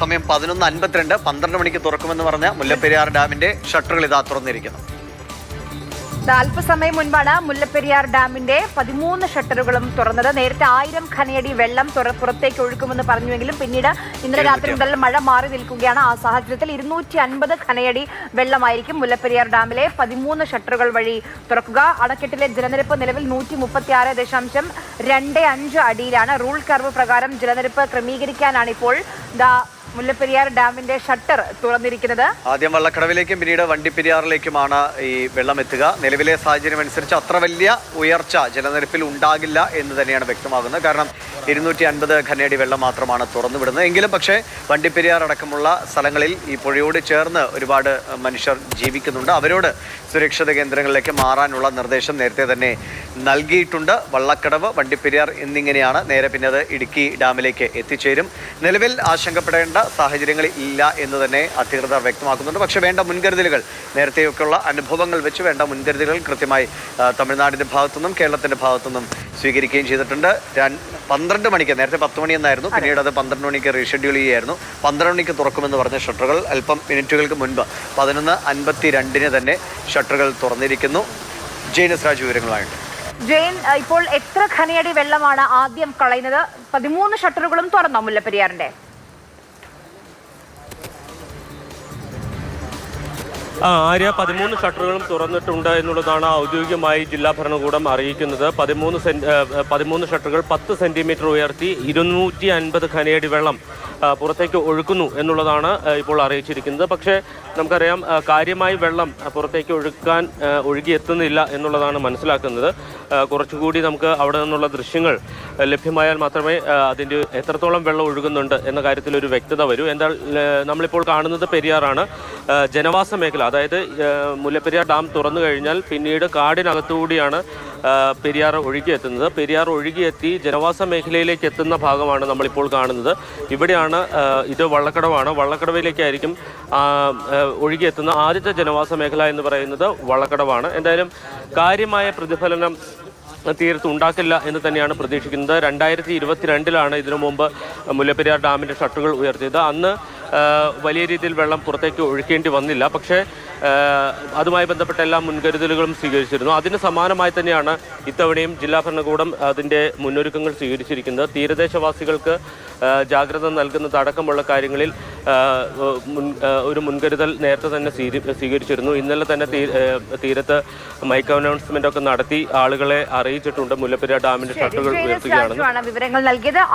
സമയം പതിനൊന്ന് അൻപത്തിരണ്ട് പന്ത്രണ്ട് മണിക്ക് തുറക്കുമെന്ന് പറഞ്ഞ മുല്ലപ്പെരിയാർ ഡാമിന്റെ ഷട്ടറുകൾ ഇതാ തുറന്നിരിക്കുന്നു. അല്പസമയം മുൻപാണ് മുല്ലപ്പെരിയാർ ഡാമിന്റെ പതിമൂന്ന് ഷട്ടറുകളും തുറന്നത്. നേരത്തെ ആയിരം ഖനയടി വെള്ളം പുറത്തേക്ക് ഒഴുക്കുമെന്ന് പറഞ്ഞുവെങ്കിലും പിന്നീട് ഇന്നലെ രാത്രി മുതൽ മഴ മാറി നിൽക്കുകയാണ്. ആ സാഹചര്യത്തിൽ ഇരുന്നൂറ്റി അൻപത് ഖനയടി വെള്ളമായിരിക്കും മുല്ലപ്പെരിയാർ ഡാമിലെ പതിമൂന്ന് ഷട്ടറുകൾ വഴി തുറക്കുക. അണക്കെട്ടിലെ ജലനിരപ്പ് നിലവിൽ നൂറ്റി മുപ്പത്തി ആറ് ദശാംശം രണ്ട് അഞ്ച് അടിയിലാണ്. റൂൾ കർവ് പ്രകാരം ജലനിരപ്പ് ക്രമീകരിക്കാനാണ് ഇപ്പോൾ മുല്ലപ്പെരിയാർ ഡാമിന്റെ ഷട്ടർ തുറന്നിരിക്കുന്നത്. ആദ്യം വള്ളക്കടവിലേക്കും പിന്നീട് വണ്ടിപ്പെരിയാറിലേക്കുമാണ് ഈ വെള്ളം എത്തുക. നിലവിലെ സാഹചര്യം അനുസരിച്ച് അത്ര വലിയ ഉയർച്ച ജലനിരപ്പിൽ ഉണ്ടാകില്ല എന്ന് തന്നെയാണ് വ്യക്തമാകുന്നത്. കാരണം ഇരുന്നൂറ്റി അൻപത് ഖനയടി വെള്ളം മാത്രമാണ് തുറന്നുവിടുന്നത്. എങ്കിലും പക്ഷേ വണ്ടിപ്പെരിയാർ അടക്കമുള്ള സ്ഥലങ്ങളിൽ ഈ പുഴയോട് ചേർന്ന് ഒരുപാട് മനുഷ്യർ ജീവിക്കുന്നുണ്ട്. അവരോട് സുരക്ഷിത കേന്ദ്രങ്ങളിലേക്ക് മാറാനുള്ള നിർദ്ദേശം നേരത്തെ തന്നെ നൽകിയിട്ടുണ്ട്. വള്ളക്കടവ് വണ്ടിപ്പെരിയാർ എന്നിങ്ങനെയാണ് നേരെ പിന്നെ അത് ഇടുക്കി ഡാമിലേക്ക് എത്തിച്ചേരും. നിലവിൽ ആശങ്കപ്പെടേണ്ട സാഹചര്യങ്ങൾ ഇല്ല എന്ന് തന്നെ അധികൃതർ വ്യക്തമാക്കുന്നുണ്ട്. പക്ഷേ വേണ്ട മുൻകരുതലുകൾ നേരത്തെയൊക്കെയുള്ള അനുഭവങ്ങൾ വെച്ച് വേണ്ട മുൻകരുതലുകൾ കൃത്യമായി തമിഴ്നാടിന്റെ ഭാഗത്തുനിന്നും കേരളത്തിന്റെ ഭാഗത്തുനിന്നും സ്വീകരിക്കുകയും ചെയ്തിട്ടുണ്ട്. രണ്ട് പന്ത്രണ്ട് മണിക്ക് നേരത്തെ പത്ത് മണി എന്നായിരുന്നു. പിന്നീട് അത് പന്ത്രണ്ട് മണിക്ക് റീഷെഡ്യൂൾ ചെയ്യുകയായിരുന്നു. പന്ത്രണ്ട് മണിക്ക് തുറക്കുമെന്ന് പറഞ്ഞ ഷട്ടറുകൾ അല്പം മിനിറ്റുകൾക്ക് മുൻപ് പതിനൊന്ന് അൻപത്തി രണ്ടിന് തന്നെ ഷട്ടറുകൾ തുറന്നിരിക്കുന്നു. ജെയിൻസ് രാജ് വിവരങ്ങളായിട്ട് ജെയിൻ ഇപ്പോൾ എത്ര ഖനയടി വെള്ളമാണ് ആദ്യം കളയുന്നത്? പതിമൂന്ന് ഷട്ടറുകളും തുറന്നോ മുല്ലപ്പെരിയാറിന്റെ? ആര്യ പതിമൂന്ന് ഷട്ടറുകളും തുറന്നിട്ടുണ്ട് എന്നുള്ളതാണ് ഔദ്യോഗികമായി ജില്ലാ ഭരണകൂടം അറിയിക്കുന്നത്. പതിമൂന്ന് പതിമൂന്ന് ഷട്ടറുകൾ പത്ത് സെന്റിമീറ്റർ ഉയർത്തി ഇരുന്നൂറ്റി അൻപത് ഖനയടി വെള്ളം പുറത്തേക്ക് ഒഴുക്കുന്നു എന്നുള്ളതാണ് ഇപ്പോൾ അറിയിച്ചിരിക്കുന്നത്. പക്ഷേ നമുക്കറിയാം കാര്യമായി വെള്ളം പുറത്തേക്ക് ഒഴുക്കാൻ ഒഴുകി ഒഴുകിയെത്തുന്നില്ല എന്നുള്ളതാണ് മനസ്സിലാക്കുന്നത്. കുറച്ചുകൂടി നമുക്ക് അവിടെ നിന്നുള്ള ദൃശ്യങ്ങൾ ലഭ്യമായാൽ മാത്രമേ അതിന്റെ എത്രത്തോളം വെള്ളം ഒഴുകുന്നുണ്ട് എന്ന കാര്യത്തിൽ ഒരു വ്യക്തത വരൂ. എന്താ നമ്മളിപ്പോൾ കാണുന്നത് പെരിയാറാണ്. ജനവാസ മേഖല അതായത് മുല്ലപ്പെരിയാർ ഡാം തുറന്നു കഴിഞ്ഞാൽ പിന്നീട് കാടിനകത്തുകൂടിയാണ് പെരിയാർ ഒഴുകിയെത്തുന്നത്. പെരിയാർ ഒഴുകിയെത്തി ജനവാസ മേഖലയിലേക്ക് എത്തുന്ന ഭാഗമാണ് നമ്മളിപ്പോൾ കാണുന്നത്. ഇവിടെയാണ് ഇത് വള്ളക്കടവാണ്. വള്ളക്കടവിലേക്കായിരിക്കും ഒഴുകിയെത്തുന്ന ആദ്യത്തെ ജനവാസ മേഖല എന്ന് പറയുന്നത് വള്ളക്കടവാണ്. എന്തായാലും കാര്യമായ പ്രതിഫലനം തീരത്ത് ഉണ്ടാക്കില്ല എന്ന് തന്നെയാണ് പ്രതീക്ഷിക്കുന്നത്. രണ്ടായിരത്തി ഇരുപത്തിരണ്ടിലാണ് ഇതിനു മുമ്പ് മുല്ലപ്പെരിയാർ ഡാമിന്റെ ഷട്ടറുകൾ ഉയർത്തിയത്. അന്ന് വലിയ രീതിയിൽ വെള്ളം പുറത്തേക്ക് ഒഴുക്കേണ്ടി വന്നില്ല. പക്ഷേ അതുമായി ബന്ധപ്പെട്ട എല്ലാ മുൻകരുതലുകളും സ്വീകരിച്ചിരുന്നു. അതിന് സമാനമായി തന്നെയാണ് ഇത്തവണയും ജില്ലാ ഭരണകൂടം അതിന്റെ മുന്നൊരുക്കങ്ങൾ സ്വീകരിച്ചിരിക്കുന്നത്. തീരദേശവാസികൾക്ക് ജാഗ്രത നൽകുന്നത് അടക്കമുള്ള കാര്യങ്ങളിൽ മുൻ ഒരു മുൻകരുതൽ നേരത്തെ തന്നെ സ്വീകരിച്ചിരുന്നു. ഇന്നലെ തന്നെ തീരത്ത് മൈക്ക് അനൗൺസ്മെന്റ് ഒക്കെ നടത്തി ആളുകളെ അറിയിച്ചിട്ടുണ്ട്. മുല്ലപ്പെരിയാർ ഡാമിന്റെ ഷട്ടറുകൾ ഉയർത്തുകയാണ് ഉയർത്തുകയാണെന്ന്. വിവരങ്ങൾ നൽകിയത്.